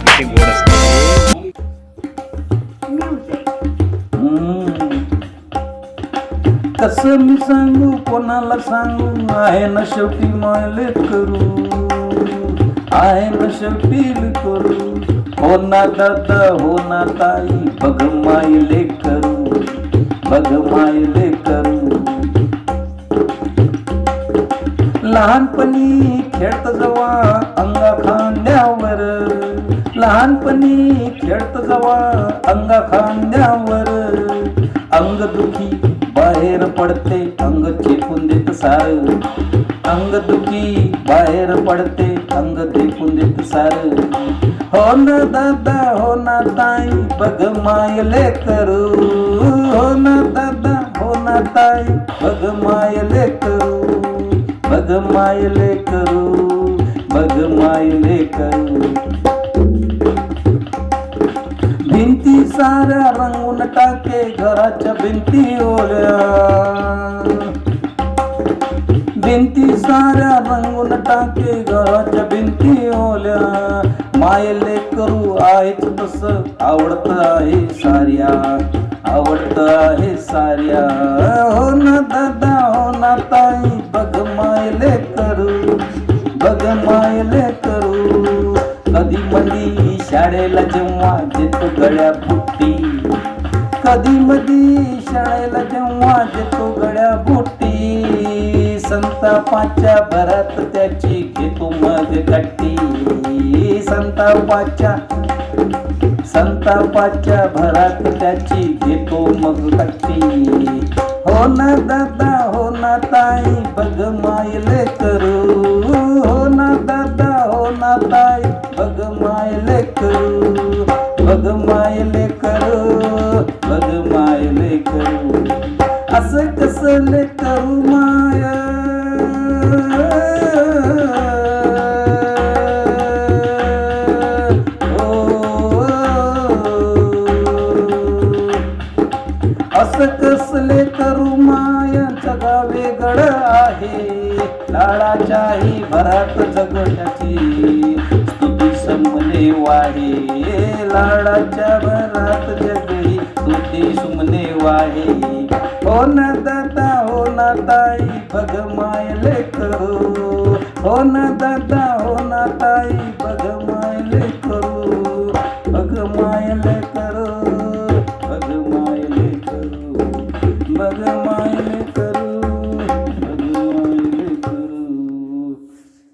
आणि गोड असते. कस मी सांगू कोणाला सांगू आहे ना शेवटी मले करू. आहे ना शेवटी करू. हो ना दादा हो ना ताई बघ मायले करू. बघ मायले करू. लहानपणी खेळत जवा अंगा खांद्यावर लहानपणी खेळत जावा अंगा खांद्यावर. अंग दुखी बाहेर पडते अंग चेपून देत सार. अंग दुखी बाहेर पडते अंग देखून देत सार. हो ना दादा हो ना ताई बघ मायले करू. हो ना दादा हो ना ताई बघ मायले करू. बघ मायले करू बघ मायले करू. भिंती साऱ्या रंगून टाके घराच्या भिंती ओल्या. भिंती साऱ्या रंगून टाके घराच्या भिंती ओल्या. मायले करू आहेच तस आवडत आहे साऱ्या आवडत आहे साऱ्या. हो ना दादा हो ना ताई बघ मायले करू बघ मायले करू कधी मधी शाळेला जेव्हा देतो गळ्या बुट्टी कधी मधी शाळेला जेव्हा देतो गळ्या बुट्टी संतापाच्या भरात त्याची घेतो मग कट्टी संतापाच्या संतापाच्या भरात त्याची घेतो मग कट्टी हो ना दादा हो ना ताई बघ मायले करू. हो ना दादा हो ना ताई करू असं कसले करू माया असं कसले करू माया गावे गड आहे लाडाच्याही भरात जगण्याची स्तुती संपले वाहे लाडाच्या भरात जगही वाहे हो न दादा हो ना ताई बघ माय करू हो न दादा हो ना ताई बघ माय करू बघ माय करू बघ माय करू बघ